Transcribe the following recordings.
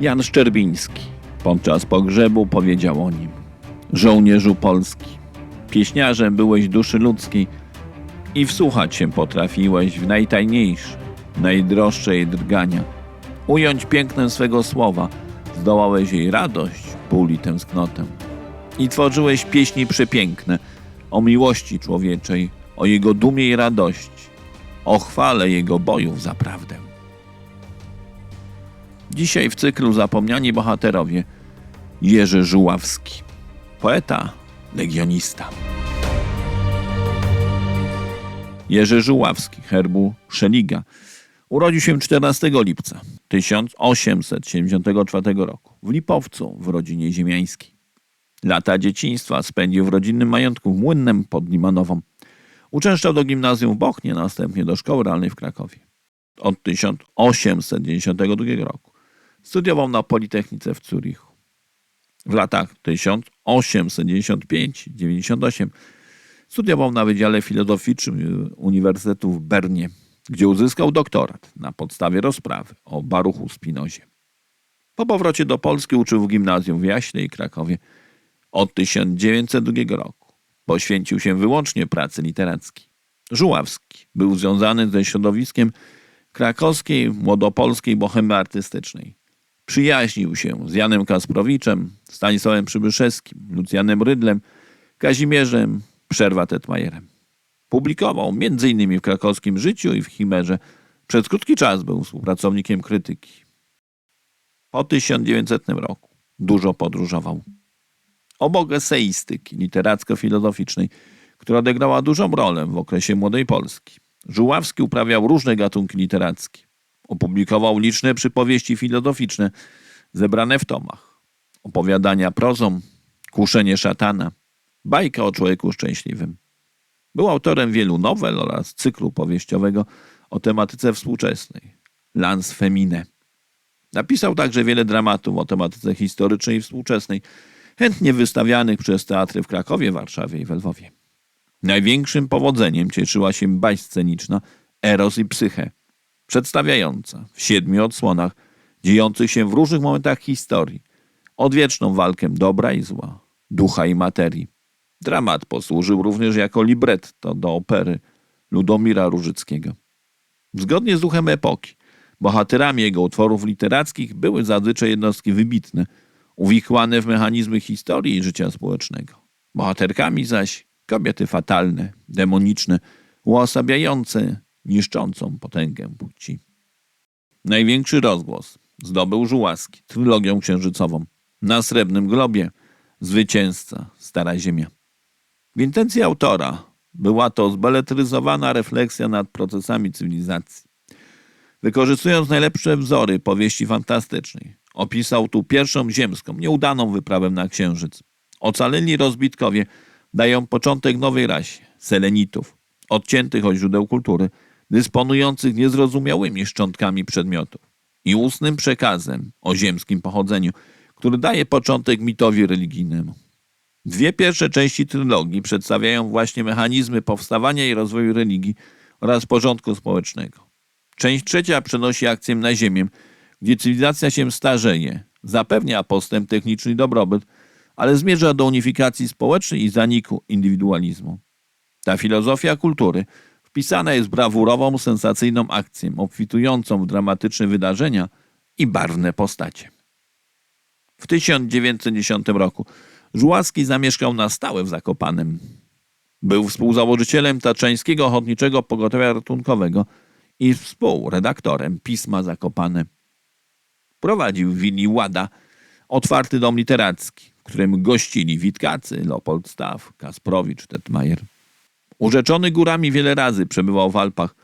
Jan Szczerbiński podczas pogrzebu powiedział o nim: Żołnierzu Polski, pieśniarzem byłeś duszy ludzkiej i wsłuchać się potrafiłeś w najtajniejsze, najdroższe jej drgania. Ująć pięknem swego słowa, zdołałeś jej radość, ból i tęsknotę. I tworzyłeś pieśni przepiękne o miłości człowieczej, o jego dumie i radości, o chwale jego bojów za prawdę. Dzisiaj w cyklu Zapomniani Bohaterowie Jerzy Żuławski, poeta, legionista. Jerzy Żuławski, herbu Szeliga, urodził się 14 lipca 1874 roku w Lipowcu w rodzinie ziemiańskiej. Lata dzieciństwa spędził w rodzinnym majątku w Młynnem pod Limanową. Uczęszczał do gimnazjum w Bochnie, następnie do szkoły realnej w Krakowie. Od 1892 roku studiował na Politechnice w Zurichu. W latach 1895-98 studiował na Wydziale Filozoficznym Uniwersytetu w Bernie, gdzie uzyskał doktorat na podstawie rozprawy o Baruchu Spinozie. Po powrocie do Polski uczył w gimnazjum w Jaśnie i Krakowie od 1902 roku. Poświęcił się wyłącznie pracy literackiej. Żuławski był związany ze środowiskiem krakowskiej, młodopolskiej bohemy artystycznej. Przyjaźnił się z Janem Kasprowiczem, Stanisławem Przybyszewskim, Lucjanem Rydlem, Kazimierzem Przerwa Tetmajerem. Publikował m.in. w krakowskim życiu i w Chimerze. Przez krótki czas był współpracownikiem krytyki. Po 1900 roku dużo podróżował. Obok eseistyki literacko-filozoficznej, która odegrała dużą rolę w okresie Młodej Polski, Żuławski uprawiał różne gatunki literackie. Opublikował liczne przypowieści filozoficzne zebrane w tomach. Opowiadania prozą, Kuszenie szatana, bajka o człowieku szczęśliwym. Był autorem wielu nowel oraz cyklu powieściowego o tematyce współczesnej Lans Femine. Napisał także wiele dramatów o tematyce historycznej i współczesnej, chętnie wystawianych przez teatry w Krakowie, Warszawie i we Lwowie. Największym powodzeniem cieszyła się baść sceniczna Eros i Psyche, przedstawiająca w siedmiu odsłonach dziejących się w różnych momentach historii odwieczną walkę dobra i zła, ducha i materii. Dramat posłużył również jako libretto do opery Ludomira Różyckiego. Zgodnie z duchem epoki, bohaterami jego utworów literackich były zazwyczaj jednostki wybitne, uwikłane w mechanizmy historii i życia społecznego. Bohaterkami zaś kobiety fatalne, demoniczne, uosabiające niszczącą potęgę płci. Największy rozgłos zdobył Żułaski trylogią księżycową. Na Srebrnym Globie zwycięzca Stara Ziemia. W intencji autora była to zbeletryzowana refleksja nad procesami cywilizacji. Wykorzystując najlepsze wzory powieści fantastycznej, opisał tu pierwszą ziemską, nieudaną wyprawę na Księżyc. Ocaleni rozbitkowie dają początek nowej rasie, selenitów, odciętych od źródeł kultury, dysponujących niezrozumiałymi szczątkami przedmiotów i ustnym przekazem o ziemskim pochodzeniu, który daje początek mitowi religijnemu. Dwie pierwsze części trylogii przedstawiają właśnie mechanizmy powstawania i rozwoju religii oraz porządku społecznego. Część trzecia przenosi akcję na Ziemię, gdzie cywilizacja się starzeje, zapewnia postęp techniczny i dobrobyt, ale zmierza do unifikacji społecznej i zaniku indywidualizmu. Ta filozofia kultury wpisana jest brawurową, sensacyjną akcję, obfitującą w dramatyczne wydarzenia i barwne postacie. W 1910 roku Żuławski zamieszkał na stałe w Zakopanem. Był współzałożycielem Taczeńskiego Ochotniczego Pogotowia Ratunkowego i współredaktorem Pisma Zakopane. Prowadził w willi Łada otwarty dom literacki, w którym gościli Witkacy, Leopold Staw, Kasprowicz, Tetmajer. Urzeczony górami wiele razy przebywał w Alpach.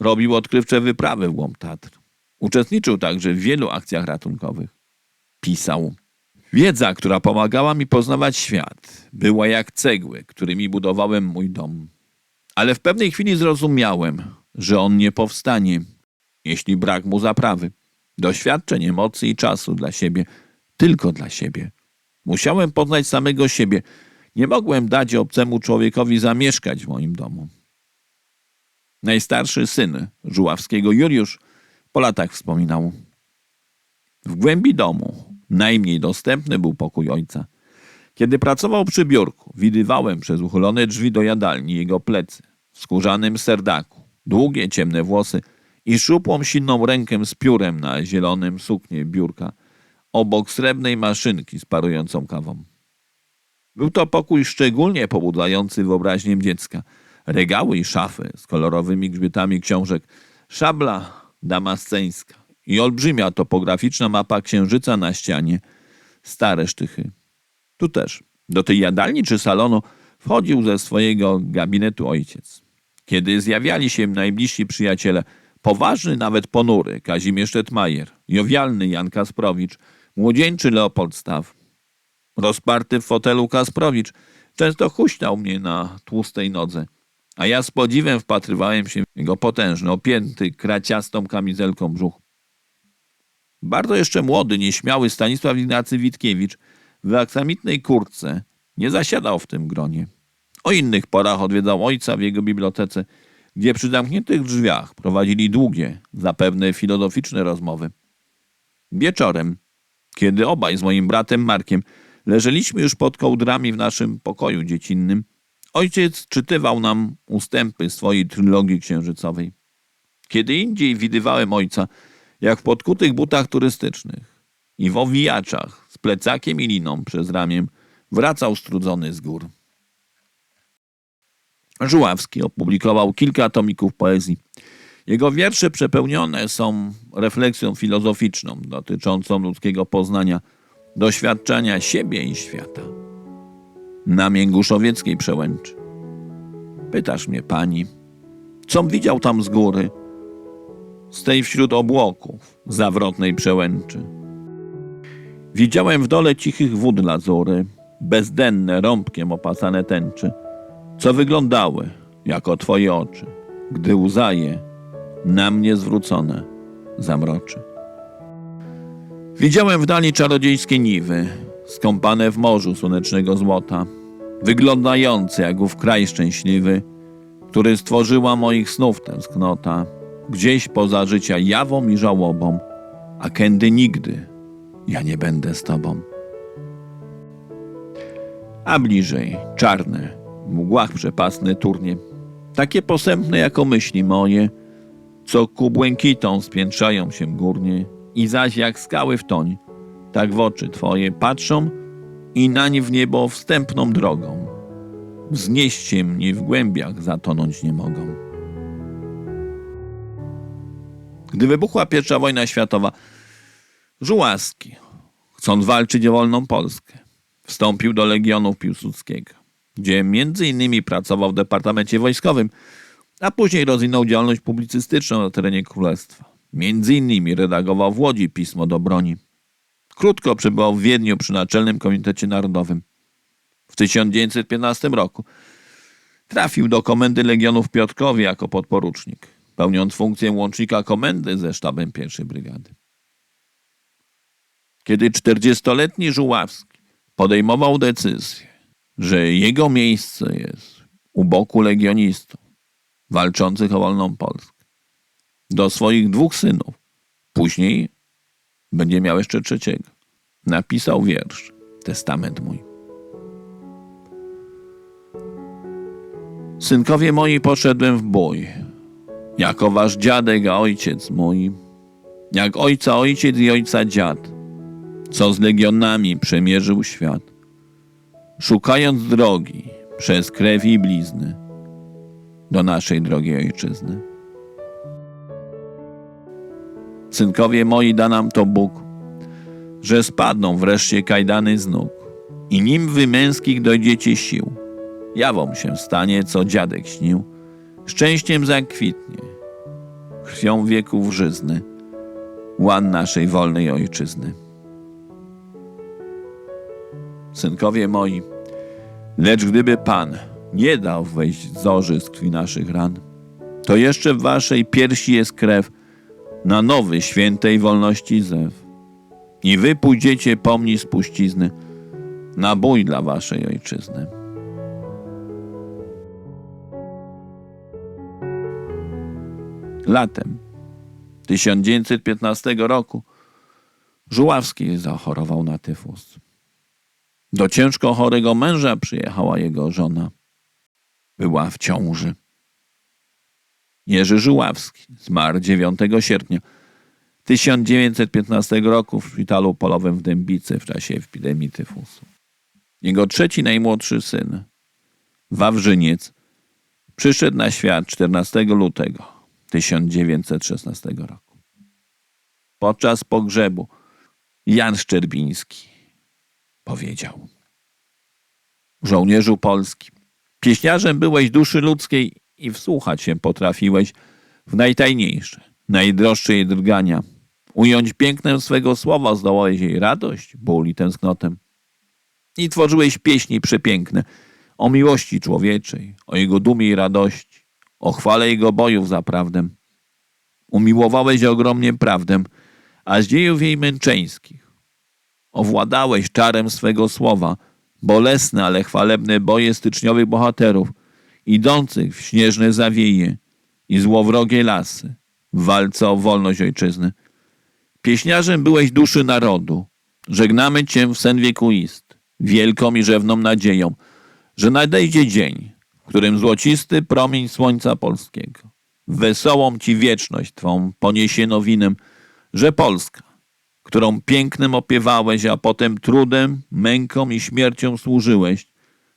Robił odkrywcze wyprawy w głąb Tatr. Uczestniczył także w wielu akcjach ratunkowych. Pisał. Wiedza, która pomagała mi poznawać świat, była jak cegły, którymi budowałem mój dom. Ale w pewnej chwili zrozumiałem, że on nie powstanie, jeśli brak mu zaprawy, doświadczeń, emocji i czasu dla siebie, tylko dla siebie. Musiałem poznać samego siebie. Nie mogłem dać obcemu człowiekowi zamieszkać w moim domu. Najstarszy syn Żuławskiego, Juliusz, po latach wspominał. W głębi domu najmniej dostępny był pokój ojca. Kiedy pracował przy biurku, widywałem przez uchylone drzwi do jadalni jego plecy w skórzanym serdaku, długie ciemne włosy i szupłą silną rękę z piórem na zielonym suknie biurka, obok srebrnej maszynki z parującą kawą. Był to pokój szczególnie pobudzający wyobraźnię dziecka. Regały i szafy z kolorowymi grzbietami książek, szabla damasceńska i olbrzymia topograficzna mapa księżyca na ścianie, stare sztychy. Tu też, do tej jadalni czy salonu wchodził ze swojego gabinetu ojciec. Kiedy zjawiali się najbliżsi przyjaciele, poważny, nawet ponury Kazimierz Tetmajer, jowialny Jan Kasprowicz, młodzieńczy Leopold Staw, rozparty w fotelu Kasprowicz, często huśtał mnie na tłustej nodze, a ja z podziwem wpatrywałem się w jego potężny, opięty kraciastą kamizelką brzuch. Bardzo jeszcze młody, nieśmiały Stanisław Ignacy Witkiewicz w aksamitnej kurtce nie zasiadał w tym gronie. O innych porach odwiedzał ojca w jego bibliotece, gdzie przy zamkniętych drzwiach prowadzili długie, zapewne filozoficzne rozmowy. Wieczorem, kiedy obaj z moim bratem Markiem leżeliśmy już pod kołdrami w naszym pokoju dziecinnym, ojciec czytywał nam ustępy swojej trylogii księżycowej. Kiedy indziej widywałem ojca, jak w podkutych butach turystycznych i w owijaczach z plecakiem i liną przez ramię wracał strudzony z gór. Żuławski opublikował kilka tomików poezji. Jego wiersze przepełnione są refleksją filozoficzną dotyczącą ludzkiego poznania, doświadczenia siebie i świata. Na Mięguszowieckiej przełęczy. Pytasz mnie, pani, com widział tam z góry, z tej wśród obłoków zawrotnej przełęczy. Widziałem w dole cichych wód lazury, bezdenne, rąbkiem opasane tęczy, co wyglądały jako twoje oczy, gdy łza je na mnie zwrócone zamroczy. Widziałem w dali czarodziejskie niwy, skąpane w morzu słonecznego złota, wyglądające jak ów kraj szczęśliwy, który stworzyła moich snów tęsknota, gdzieś poza życia jawą i żałobą, a kędy nigdy ja nie będę z tobą. A bliżej czarne, w mgłach przepasne turnie, takie posępne jako myśli moje, co ku błękitom spiętrzają się górnie i zaś jak skały w toń, tak w oczy twoje patrzą i nań w niebo wstępną drogą. Wznieść się mnie w głębiach zatonąć nie mogą. Gdy wybuchła pierwsza wojna światowa, Żułaski, chcąc walczyć o wolną Polskę, wstąpił do Legionów Piłsudskiego, gdzie między innymi pracował w Departamencie Wojskowym, a później rozwinął działalność publicystyczną na terenie Królestwa. Między innymi redagował w Łodzi pismo do broni. Krótko przebywał w Wiedniu przy Naczelnym Komitecie Narodowym. W 1915 roku trafił do komendy Legionów w Piotrkowie jako podporucznik, pełniąc funkcję łącznika komendy ze sztabem pierwszej brygady. Kiedy 40-letni Żuławski podejmował decyzję, że jego miejsce jest u boku legionistów walczących o wolną Polskę, do swoich dwóch synów, później będzie miał jeszcze trzeciego, napisał wiersz, testament mój. Synkowie moi, poszedłem w bój, jako wasz dziadek, a ojciec mój, jak ojca ojciec i ojca dziad, co z legionami przemierzył świat, szukając drogi przez krew i blizny do naszej drogiej ojczyzny. Synkowie moi, da nam to Bóg, że spadną wreszcie kajdany z nóg i nim wy męskich dojdziecie sił, jawą się stanie, co dziadek śnił, szczęściem zakwitnie, krwią wieków żyzny, łan naszej wolnej ojczyzny. Synkowie moi, lecz gdyby Pan nie dał wejść zorzy z krwi naszych ran, to jeszcze w waszej piersi jest krew na nowy świętej wolności zew. I wy pójdziecie pomni spuścizny na bój dla waszej ojczyzny. Latem 1915 roku Żuławski zachorował na tyfus. Do ciężko chorego męża przyjechała jego żona. Była w ciąży. Jerzy Żuławski zmarł 9 sierpnia 1915 roku w szpitalu polowym w Dębicy w czasie epidemii tyfusu. Jego trzeci najmłodszy syn, Wawrzyniec, przyszedł na świat 14 lutego 1916 roku. Podczas pogrzebu Jan Szczerbiński powiedział: Żołnierzu polski, pieśniarzem byłeś duszy ludzkiej i wsłuchać się potrafiłeś w najtajniejsze, najdroższe jej drgania. Ująć pięknem swego słowa zdołałeś jej radość, ból i tęsknotę. I tworzyłeś pieśni przepiękne o miłości człowieczej, o jego dumie i radości, o chwale jego bojów za prawdę. Umiłowałeś ogromnie prawdę, a z dziejów jej męczeńskich. Owładałeś czarem swego słowa, bolesne, ale chwalebne boje styczniowych bohaterów, idących w śnieżne zawieje i złowrogie lasy, w walce o wolność ojczyzny. Pieśniarzem byłeś duszy narodu. Żegnamy Cię w sen wiekuisty, wielką i rzewną nadzieją, że nadejdzie dzień, w którym złocisty promień słońca polskiego wesołą Ci wieczność Twą poniesie nowinem, że Polska, którą pięknym opiewałeś, a potem trudem, męką i śmiercią służyłeś,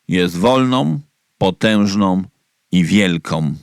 jest wolną, potężną i wielką.